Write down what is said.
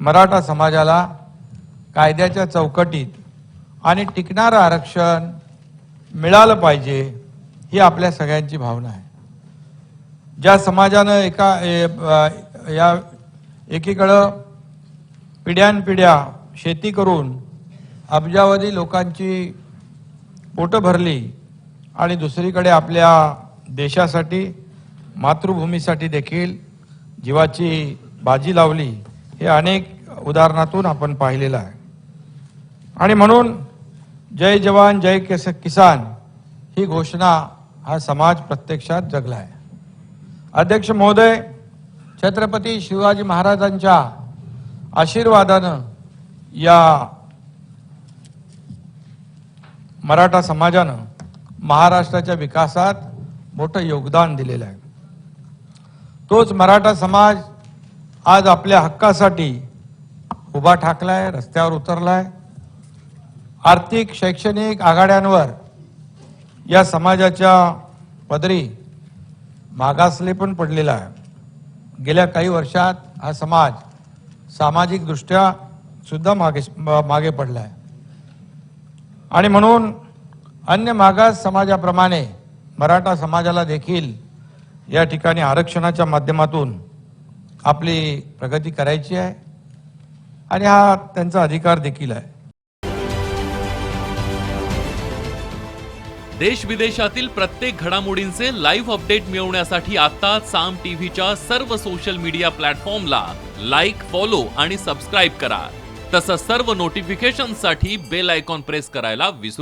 मराठा समाजाला कायद्याच्या चौकटीत आणि टिकणारं आरक्षण मिळालं पाहिजे ही आपल्या सगळ्यांची भावना आहे. ज्या समाजानं एका ए, या एकीकडं पिढ्यानपिढ्या शेती करून अब्जावधी लोकांची पोटं भरली आणि दुसरीकडे आपल्या देशासाठी मातृभूमीसाठी देखील जीवाची बाजी लावली हे अनेक उदाहरणातून आपण पाहिलेलं आहे. आणि म्हणून जय जवान जय किस किसान ही घोषणा हा समाज प्रत्यक्षात जगला आहे अध्यक्ष महोदय छत्रपती शिवाजी महाराजांच्या आशीर्वादानं या मराठा समाजानं महाराष्ट्राच्या विकासात मोठं योगदान दिलेलं आहे. तोच मराठा समाज आज आपल्या हक्कासाठी उभा ठाकलाय रस्त्यावर उतरलाय. आर्थिक शैक्षणिक आघाड्यांवर या समाजाच्या पदरी मागासले पण पडलेला आहे. गेल्या काही वर्षात हा समाज सामाजिकदृष्ट्या सुद्धा मागे मागे पडला आहे आणि म्हणून अन्य मागास समाजाप्रमाणे मराठा समाजाला देखील या ठिकाणी आरक्षणाच्या माध्यमातून आपली प्रगती करायची आहे आणि हा त्यांचा अधिकार देखील आहे. देश विदेशातील प्रत्येक घडामोडींचे लाईव्ह अपडेट मिळवण्यासाठी आता साम टीव्हीच्या सर्व सोशल मीडिया प्लॅटफॉर्मला लाईक फॉलो आणि सबस्क्राईब करा. तसंच सर्व नोटिफिकेशनसाठी बेल आयकॉन प्रेस करायला विसरू